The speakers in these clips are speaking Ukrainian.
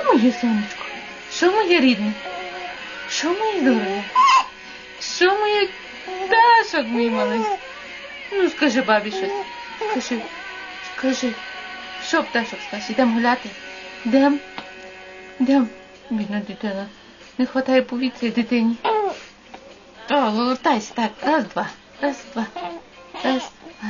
Що моє сонечко? Що моє рідне? Що моє дороге? Що моє пташок, мій малий? Ну, скажи бабі щось. Скажи, скажи. Що пташок скажеш? Ідемо гуляти? Йдем? Йдем, бідна дитина. Не хватає повітря дитині. О, лутайся, так, раз, два, раз, два, раз, два.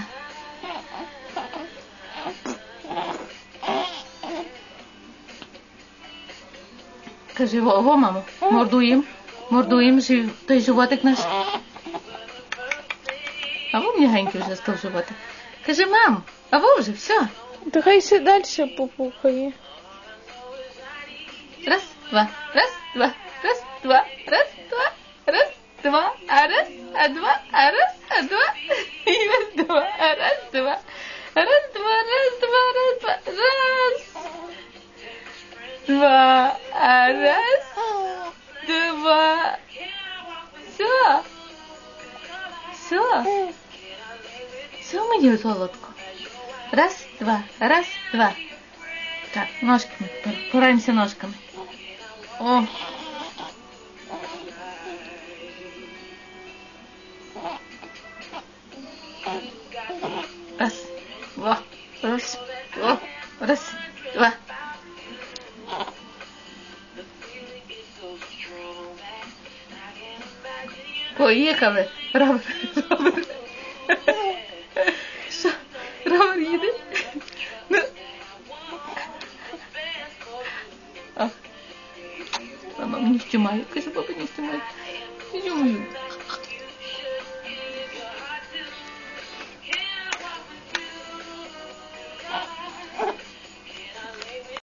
Кажи, во, мамо, мордуєм, мордуєм, жив, той животик наш. А во м'ягенький вже став животик. Кажи, мам, а во вже, все. Та хай ще далі попухає. Раз, два, раз, два, раз, два, раз, два, раз, два, а раз, а два, а раз, а два, и раз, два, а раз, два, раз, два, раз, два, раз, два, раз, два, а раз, два, все, все, все, моє золотко. Раз, два, раз, два. Так, ножками, пор- пораємося ножками. О. Раз, два, раз, два, раз, два. Поїхали. Робер, Робер. Що? Робер їде? Ну. А. Мама не снимает. Кажу, папа не снимает. Идем,